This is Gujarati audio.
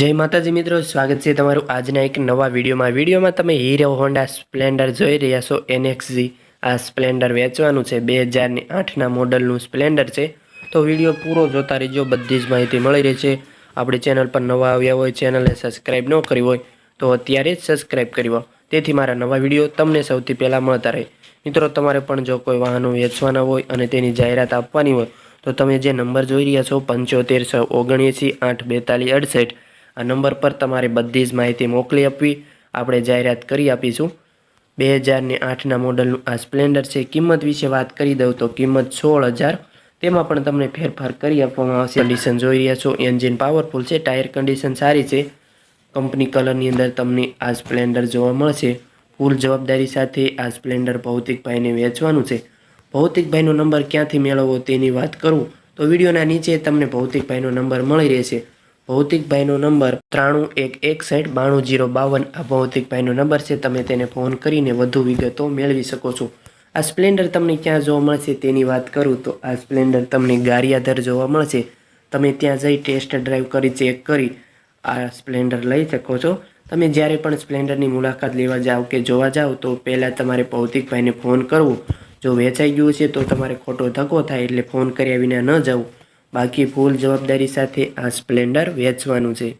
જય માતાજી મિત્રો, સ્વાગત છે તમારું આજના એક નવા વિડીયોમાં. વિડીયોમાં તમે હીરો હોન્ડા સ્પ્લેન્ડર જોઈ રહ્યા છો. એનએક્સજી આ સ્પ્લેન્ડર વેચવાનું છે. બે હજારની આઠના મોડલનું સ્પ્લેન્ડર છે. તો વીડિયો પૂરો જોતા રહેજો. બધી જ માહિતી મળી રહી છે આપણી ચેનલ પર નવા આવ્યા હોય, ચેનલને સબસ્ક્રાઈબ ન કરી હોય, તો અત્યારે જ સબસ્ક્રાઈબ કરી તેથી મારા નવા વીડિયો તમને સૌથી પહેલાં મળતા રહે. મિત્રો, તમારે પણ જો કોઈ વાહનો વેચવાના હોય અને તેની જાહેરાત આપવાની હોય, તો તમે જે નંબર જોઈ રહ્યા છો પંચોતેર સો ઓગણએંસી આઠ બેતાલીસ અડસઠ આ નંબર પર તમારે બધી જ માહિતી મોકલી આપવી. આપણે જાહેરાત કરી આપીશું. બે હજારને આઠના મોડલનું આ સ્પ્લેન્ડર છે. કિંમત વિશે વાત કરી દઉં તો કિંમત સોળ હજાર તેમાં પણ તમને ફેરફાર કરી આપવામાં આવશે. કન્ડિશન જોઈ રહ્યા છો. એન્જિન પાવરફુલ છે. ટાયર કન્ડિશન સારી છે. કંપની કલરની અંદર તમને આ સ્પ્લેન્ડર જોવા મળશે. ફૂલ જવાબદારી સાથે આ સ્પ્લેન્ડર ભૌતિકભાઈને વેચવાનું છે. ભૌતિકભાઈનો નંબર ક્યાંથી મેળવવો તેની વાત કરું તો વિડીયોના નીચે તમને ભૌતિકભાઈનો નંબર મળી રહેશે. ભૌતિકભાઈનો નંબર ત્રાણું એક એકસઠ બાણું જીરો બાવન. આ ભૌતિકભાઈનો નંબર છે, તમે તેને ફોન કરીને વધુ વિગતો મેળવી શકો છો. આ સ્પ્લેન્ડર તમને ક્યાં જોવા મળશે તેની વાત કરું તો આ સ્પ્લેન્ડર તમને ગારિયાધર જોવા મળશે. તમે ત્યાં જઈ ટેસ્ટ ડ્રાઈવ કરી, ચેક કરી, આ સ્પ્લેન્ડર લઈ શકો છો. તમે જ્યારે પણ સ્પ્લેન્ડરની મુલાકાત લેવા જાઓ કે જોવા જાઓ તો પહેલાં તમારે ભૌતિકભાઈને ફોન કરવો. જો વેચાઈ ગયું છે તો તમારે ખોટો ધક્કો થાય એટલે ફોન કર્યા વિના ન જવું. બાકી ફૂલ જવાબદારી સાથે આ સ્પ્લેન્ડર વેચવાનું છે.